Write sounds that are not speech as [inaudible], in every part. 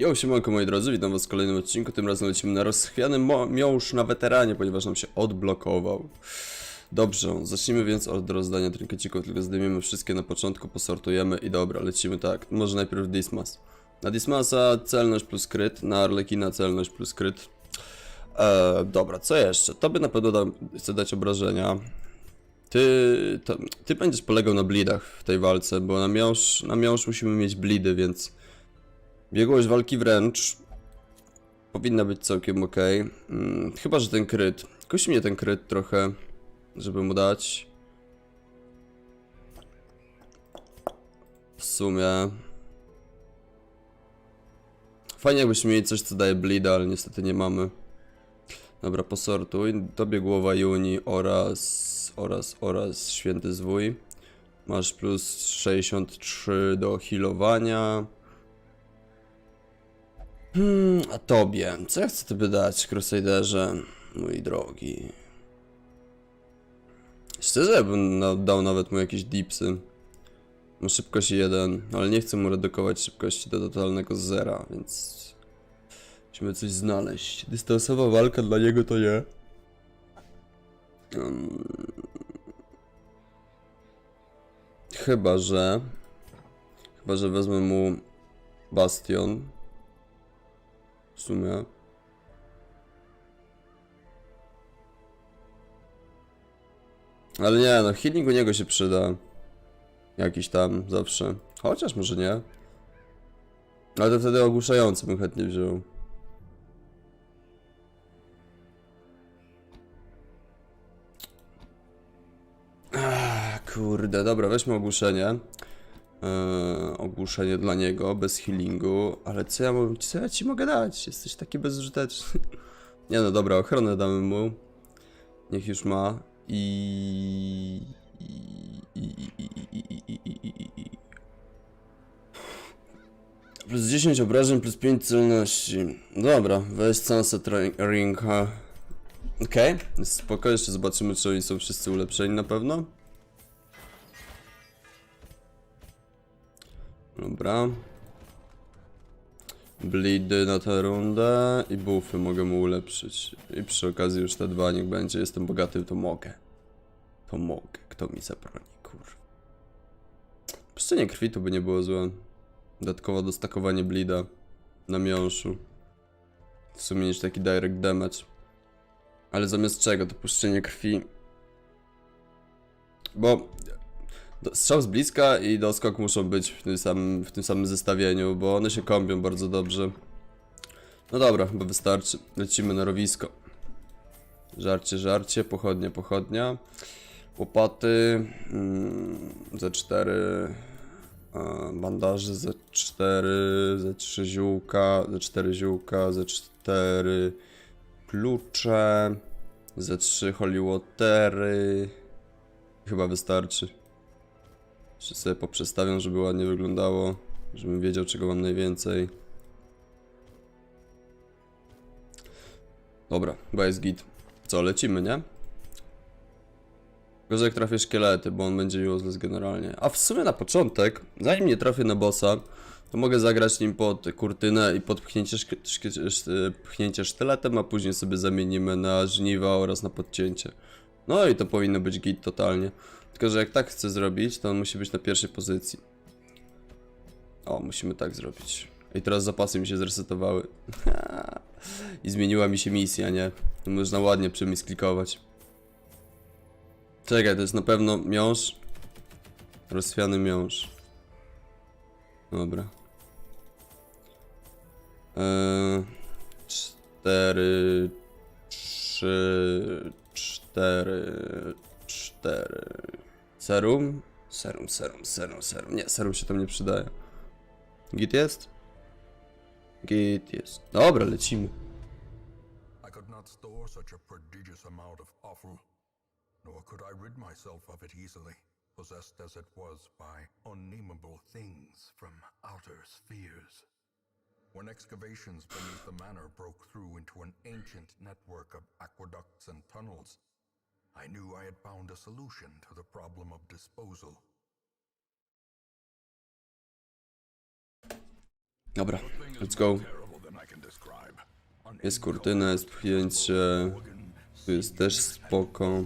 Jo, siemanko moi drodzy, witam was w kolejnym odcinku, tym razem lecimy na rozchwiany miąższ na weteranie, ponieważ nam się odblokował. Dobrze, zacznijmy więc od rozdania trinkecików, tylko zdejmiemy wszystkie na początku, posortujemy i dobra, lecimy tak. Może najpierw Dismas. Na Dismasa celność plus kryt, na Arlekina celność plus kryt. Eee, dobra, co jeszcze? To by na pewno da, dać obrażenia. Ty, to, ty będziesz polegał na blidach w tej walce, bo na miąższ, na miąższ musimy mieć blidy, więc... Biegłość walki wręcz powinna być całkiem ok. Hmm, chyba, że ten kryt. Kusi mnie ten kryt trochę, żeby mu dać. W sumie. Fajnie jakbyśmy mieli coś, co daje bleeda, ale niestety nie mamy. Dobra, posortuj. Tobie głowa Juni oraz, oraz, oraz święty zwój. Masz plus 63 do healowania. Hmm, a tobie? Co ja chcę tobie dać, Crusaderze? Mój drogi. Szczerze, bym na- dał nawet mu jakieś dipsy. Ma szybkość 1, ale nie chcę mu redukować szybkości do totalnego zera, więc... Musimy coś znaleźć. Dystansowa walka dla niego to nie. Um, chyba, że... Chyba, że wezmę mu Bastion. W sumie. Ale nie, no healing u niego się przyda. Jakiś tam zawsze. Chociaż może nie. Ale to wtedy ogłuszający bym chętnie wziął. Ah, kurde, dobra, weźmy ogłuszenie. Ogłuszenie dla niego, bez healingu, ale co ja, mogę, co ja ci mogę dać? Jesteś taki bezużyteczny. Nie no, dobra, ochronę damy mu. Niech już ma. I... Plus 10 obrażeń, plus 5 celności. Dobra, weź Sunset Ring. Okej, okay. spoko, jeszcze zobaczymy, czy oni są wszyscy ulepszeni na pewno. Dobra. Blidy na tę rundę i buffy mogę mu ulepszyć. I przy okazji już te dwa niech będzie. Jestem bogaty, to mogę. To mogę. Kto mi zabroni, kurwa. Puszczenie krwi to by nie było złe. Dodatkowo dostakowanie blida na miąższu. W sumie niż taki direct damage. Ale zamiast czego to puszczenie krwi? Bo Strzał z bliska i doskok muszą być w tym, samym, w tym samym zestawieniu, bo one się kombią bardzo dobrze. No dobra, chyba wystarczy. Lecimy na rowisko. Żarcie, żarcie, pochodnia, pochodnia. Łopaty mm, za 4 bandaże za 4 za 3 ziółka, za 4 ziółka, za 4 klucze, za 3 holy watery. Chyba wystarczy. Jeszcze sobie poprzestawiam, żeby ładnie wyglądało, żebym wiedział czego mam najwięcej. Dobra, chyba jest git. Co, lecimy, nie? Gorzej jak trafię szkielety, bo on będzie useless generalnie. A w sumie na początek, zanim nie trafię na bossa, to mogę zagrać nim pod kurtynę i pod pchnięcie, pchnięcie sztyletem, a później sobie zamienimy na żniwa oraz na podcięcie. No i to powinno być git totalnie. Tylko, że jak tak chcę zrobić, to on musi być na pierwszej pozycji. O, musimy tak zrobić. I teraz zapasy mi się zresetowały. [laughs] I zmieniła mi się misja, nie? Można ładnie przemisklik-klikować. Czekaj, to jest na pewno miąższ. Rozswiany miąższ. Dobra. Eee, cztery, trzy, cztery, cztery. Serum? Serum, serum, serum, serum. Nie, serum się tam nie przydaje. Git jest? Git jest. Dobra, lecimy. I could not store such a prodigious amount of offal, nor could I rid myself of it easily, possessed as it was by unnameable things from outer spheres. When excavations beneath the manor broke through into an ancient network of aqueducts and tunnels, I knew I had found a solution to the problem of disposal. Dobra, let's go. Jest kurtyna, jest pchnięcie. Tu jest też spoko.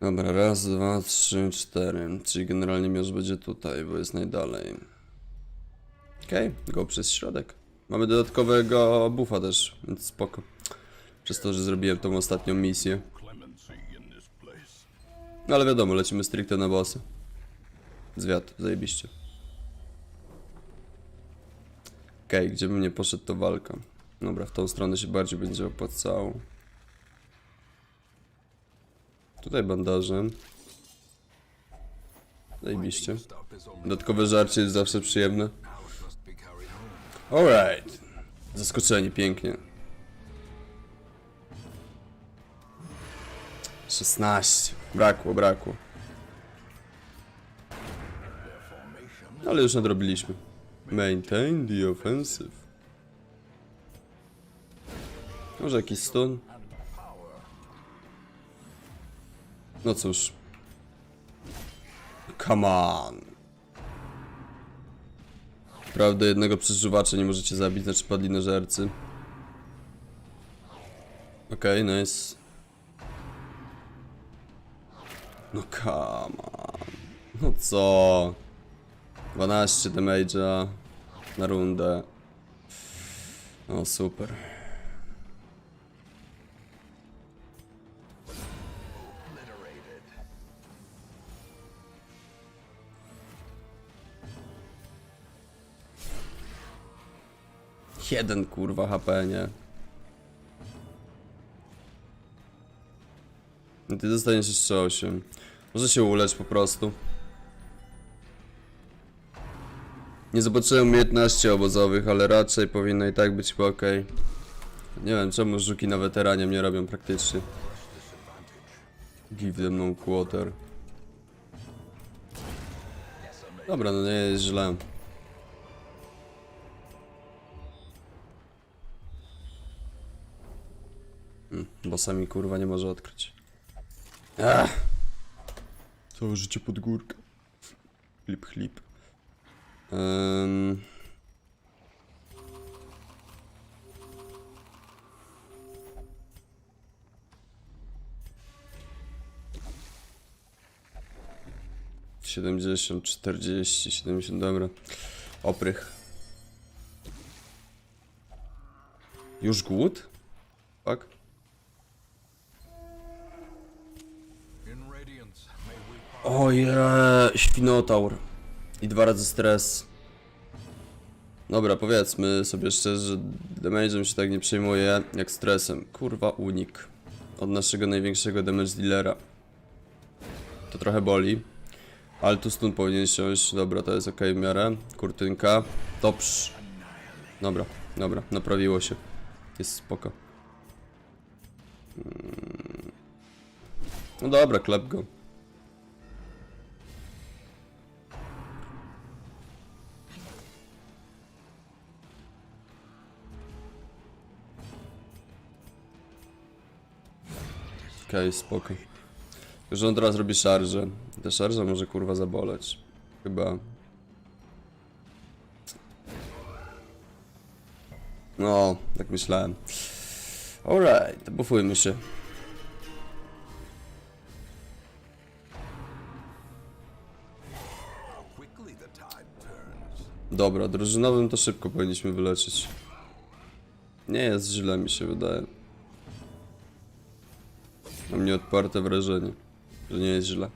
Dobra, raz, dwa, trzy, cztery. Czyli generalnie miaż będzie tutaj, bo jest najdalej. Okej, go przez środek. Mamy dodatkowego buffa też, więc spoko. Przez to, że zrobiłem tą ostatnią misję. No ale wiadomo, lecimy stricte na bossy. Zwiat, zajebiście. Okej, gdzie bym nie poszedł, to walka. Dobra, w tą stronę się bardziej będzie opłacało. Tutaj bandaże. Zajebiście. Dodatkowe żarcie jest zawsze przyjemne. Alright. Zaskoczeni, pięknie. 16. Brakło, brakło. Ale już nadrobiliśmy. Maintain the offensive. Może jakiś stun? No cóż. Come on. Prawda, jednego przeżuwacza nie możecie zabić, znaczy padli na żercy. Okej, nice. No come on. No co? 12 damage'a na rundę. O, super. Jeden kurwa HP, nie? I ty dostaniesz jeszcze 8. Może się ulecz po prostu. Nie zobaczyłem umiejętności obozowych, ale raczej powinno i tak być ok. Nie wiem czemu żuki na weteranie mnie robią praktycznie. Give them no quarter. Dobra, no nie jest źle. Hmm, bo sami kurwa nie może odkryć. Ach! Całe życie pod górkę. Chlip, chlip. Um. Siedemdziesiąt, czterdzieści, siedemdziesiąt, dobra. Oprych. Już głód? Tak? Oje, świnotaur. I dwa razy stres. Dobra, powiedzmy sobie szczerze, że damage'em się tak nie przejmuje jak stresem. Kurwa, unik. Od naszego największego damage dealera. To trochę boli. Ale tu stun powinien siąść. Dobra, to jest ok w miarę. Kurtynka. Dobrze. Dobra, dobra, naprawiło się. Jest spoko. Mm. No dobra, klep go. Okej, spoko. Że on teraz robi szarże. Ta szarża może kurwa zaboleć. Chyba. No, tak myślałem. Alright, to buffujmy się. Dobra, drużynowym to szybko powinniśmy wyleczyć. Nie jest źle, mi się wydaje. Mam nieodparte wrażenie, że nie jest źle.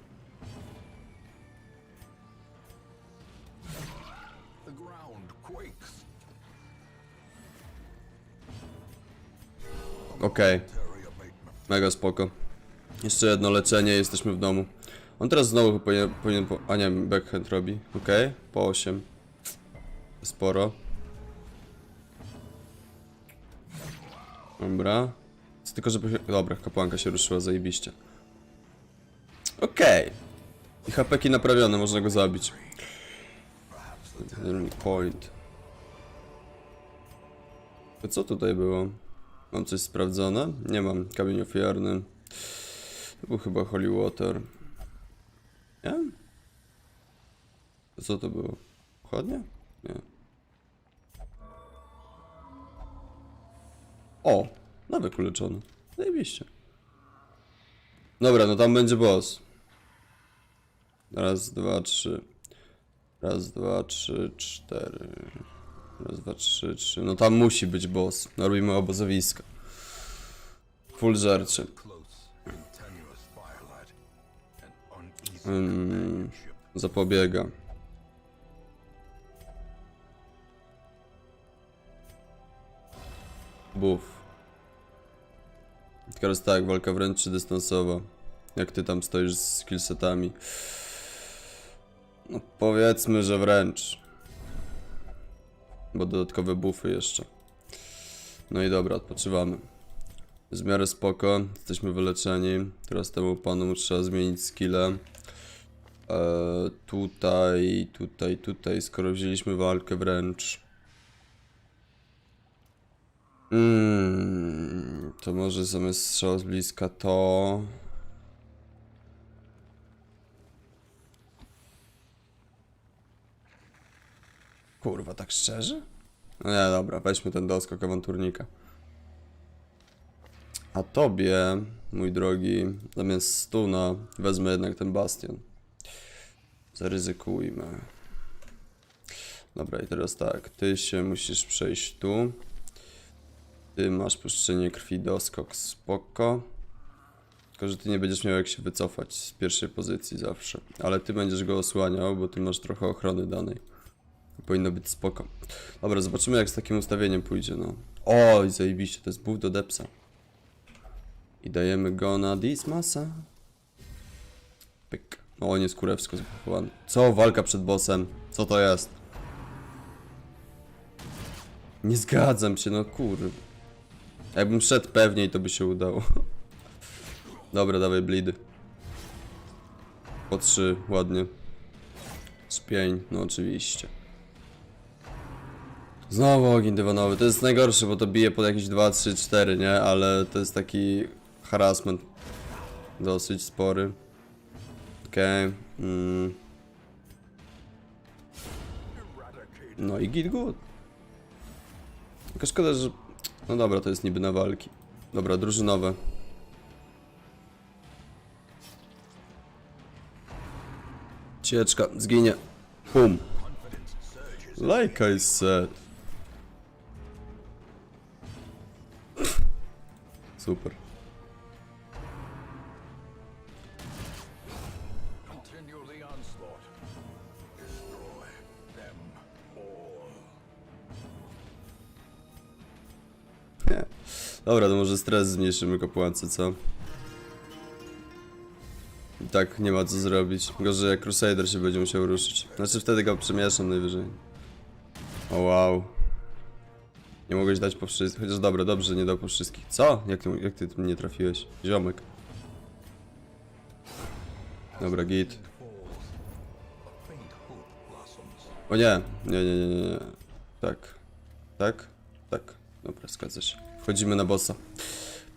Okej, abatement. mega spoko. Jeszcze jedno leczenie, jesteśmy w domu. On teraz znowu powinien, powinien po... A nie, backhand robi. Okej, po 8. Sporo. Dobra. Tylko, żeby... Dobra, kapłanka się ruszyła, zajebiście. Okej. I hapeki naprawione, można go zabić. Point. To co tutaj było? Mam coś sprawdzone? Nie mam. Kamień ofiarny. To był chyba Holy Water. Nie? Co to było? Chodnie? Nie. O! Nawyk uleczony. Zajebiście. Dobra, no tam będzie boss. Raz, dwa, trzy. Raz, dwa, trzy, cztery. Raz, dwa, trzy, trzy. No tam musi być boss. No robimy obozowisko. Full żarcie. Mm, companionship. zapobiega. Buff. Teraz tak, walka wręcz czy dystansowa. Jak ty tam stoisz z skillsetami? No powiedzmy, że wręcz. Bo dodatkowe buffy jeszcze. No i dobra, odpoczywamy. W miarę spoko, jesteśmy wyleczeni. Teraz temu panu trzeba zmienić skille. E, tutaj, tutaj, tutaj, skoro wzięliśmy walkę wręcz. Mm, to może zamiast strzał z bliska to. Kurwa, tak szczerze? No nie, dobra, weźmy ten doskok awanturnika. A tobie, mój drogi, zamiast stuna, wezmę jednak ten bastion. Zaryzykujmy. Dobra, i teraz tak, ty się musisz przejść tu. Ty masz puszczenie krwi, doskok, spoko. Tylko, że ty nie będziesz miał jak się wycofać z pierwszej pozycji zawsze. Ale ty będziesz go osłaniał, bo ty masz trochę ochrony danej. Powinno być spoko. Dobra, zobaczymy jak z takim ustawieniem pójdzie, no. Oj, zajebiście, to jest buff do depsa. I dajemy go na Dismasa. Pyk. No, on jest kurewsko zbufowany. Co? Walka przed bossem? Co to jest? Nie zgadzam się, no kur... Jakbym szedł pewniej, to by się udało. [laughs] Dobra, dawaj blidy. Po trzy, ładnie. Z pięć, no oczywiście. Znowu ogień dywanowy, to jest najgorsze, bo to bije pod jakieś 2, 3, 4, nie? Ale to jest taki harassment. Dosyć spory. Okej. Mm. No i git good. Tylko szkoda, że... No dobra, to jest niby na walki. Dobra, drużynowe. Cieczka, zginie. Pum. Like I said. Super. Dobra, to może stres zmniejszymy kapłance, co? I tak nie ma co zrobić. Gorzej jak Crusader się będzie musiał ruszyć. Znaczy wtedy go przemieszam najwyżej. O wow. Nie mogłeś dać po wszystkich. Chociaż dobra, dobrze, nie dał po wszystkich. Co? Jak ty, jak ty mnie trafiłeś? Ziomek. Dobra, git. O nie, nie, nie, nie, nie. Tak. Tak? Tak. Dobra, zgadza się. Wchodzimy na bossa.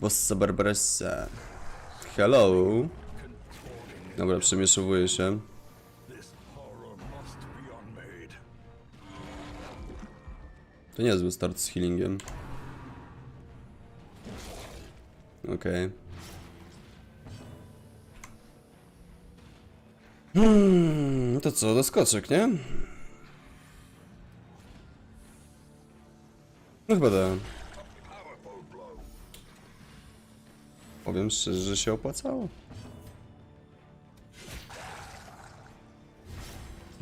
Bossa Barbaressa. Hello. Dobra, przemieszowuję się. To niezły start z healingiem. Okej. Hmm, to co, doskoczek, nie? No chyba tak. Powiem szczerze, że się opłacało.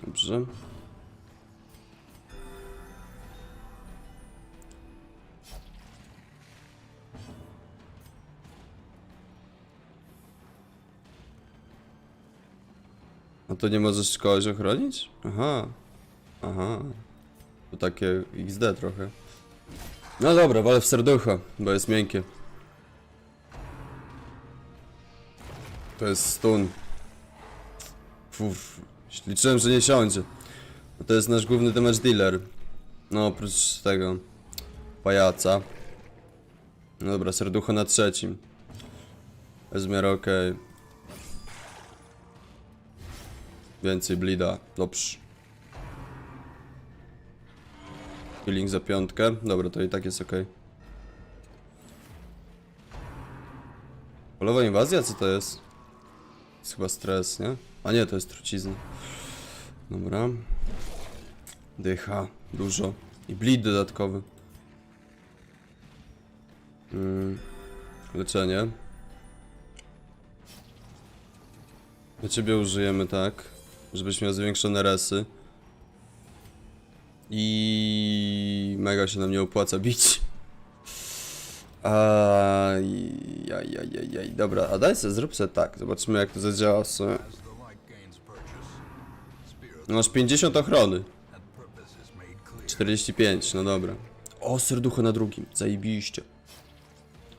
Dobrze. A to nie możesz kogoś ochronić? Aha. Aha. To takie XD trochę. No dobra, walę w serducho, bo jest miękkie. To jest stun. Fuf. Liczyłem, że nie siądzie. To jest nasz główny damage dealer. No oprócz tego. Pajaca. No dobra, serducho na trzecim. Miarę okej. Więcej blida. Dobrze. Healing za piątkę. Dobra, to i tak jest ok. Polowa inwazja? Co to jest? Jest chyba stres, nie? A nie, to jest trucizna. Dobra. Dycha. Dużo. I bleed dodatkowy. Mm. Leczenie. My ciebie użyjemy tak, żebyś miał zwiększone resy. I mega się nam nie opłaca bić. Ajajajajaj. Dobra, a daj sobie, zrób sobie tak. Zobaczymy jak to zadziała w sumie. Masz 50 ochrony. and purpose is made clear. 45, no dobra. O, serducho na drugim. Zajebiście.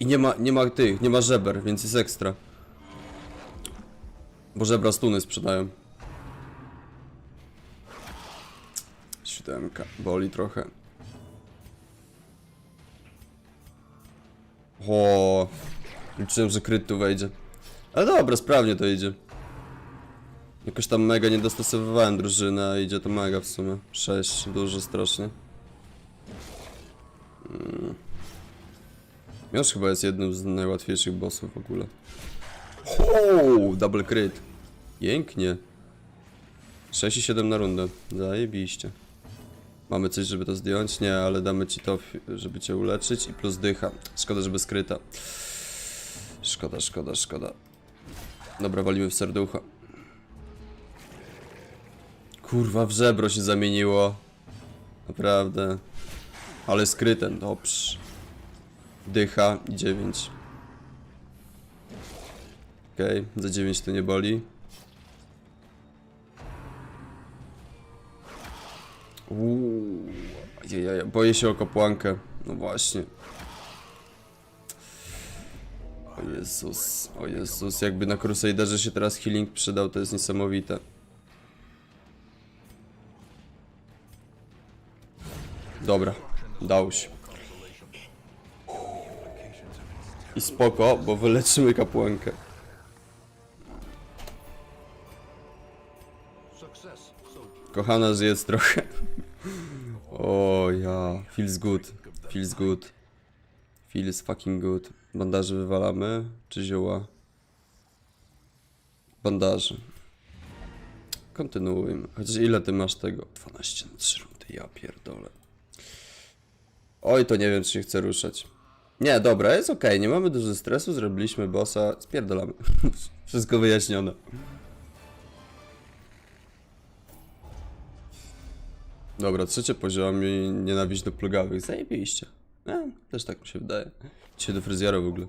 I nie ma, nie ma tych, nie ma żeber, więc jest ekstra. Bo żebra stuny sprzedają. Siódemka, boli trochę. O, liczyłem, że kryt tu wejdzie. Ale dobra, sprawnie to idzie. Jakoś tam mega nie dostosowywałem drużyny, a idzie to mega w sumie. 6, dużo strasznie. Mm. Miąż chyba jest jednym z najłatwiejszych bossów w ogóle. O, double crit. Pięknie. 6 i 7 na rundę. Zajebiście. Mamy coś, żeby to zdjąć? Nie, ale damy ci to, żeby cię uleczyć i plus dycha. Szkoda, żeby skryta. Szkoda, szkoda, szkoda. Dobra, walimy w serducho. Kurwa, w żebro się zamieniło. Naprawdę. Ale skrytem, dobrze. Dycha i 9. Okej, za 9 to nie boli. Uuu, ajajaj, boję się o kapłankę. No właśnie. O Jezus, o Jezus, jakby na Crusaderze się teraz healing przydał, to jest niesamowite. Dobra, dał się. I spoko, bo wyleczymy kapłankę. Kochana, zjedz trochę. O ja, feels good, feels good. Feels fucking good. Bandaże wywalamy, czy zioła? Bandaże. Kontynuujmy. Chociaż ile ty masz tego? 12 na 3 rundy, ja pierdolę. Oj, to nie wiem, czy się chcę ruszać. Nie, dobra, jest okej, nie mamy dużo stresu, zrobiliśmy bossa, spierdolamy. [laughs] Wszystko wyjaśnione. Dobra, trzecie poziom i nienawiść do plugawych. Zajebiście. No, też tak mi się wydaje. Dzisiaj do fryzjera w ogóle.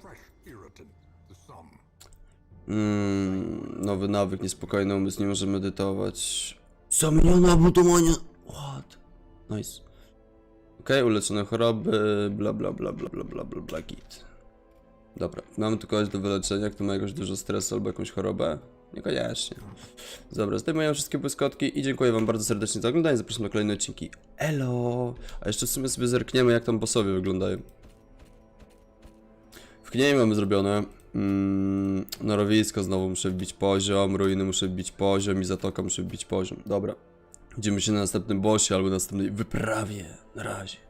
Mm, nowy nawyk, niespokojny umysł, nie może medytować. Zamieniona budowania. What? Nice. Okej, uleczone choroby, bla bla bla bla bla bla bla bla git. Dobra, mamy tu kogoś do wyleczenia, kto ma jakoś dużo stresu albo jakąś chorobę? Niekoniecznie. Dobra, zdejmuję wszystkie błyskotki i dziękuję wam bardzo serdecznie za oglądanie, zapraszam na kolejne odcinki. Elo! A jeszcze w sumie sobie zerkniemy jak tam bossowie wyglądają. W Kniei mamy zrobione. Mm, norowisko znowu muszę wbić poziom, ruiny muszę wbić poziom i zatoka muszę wbić poziom. Dobra. Widzimy się na następnym bossie albo następnej wyprawie. Na razie.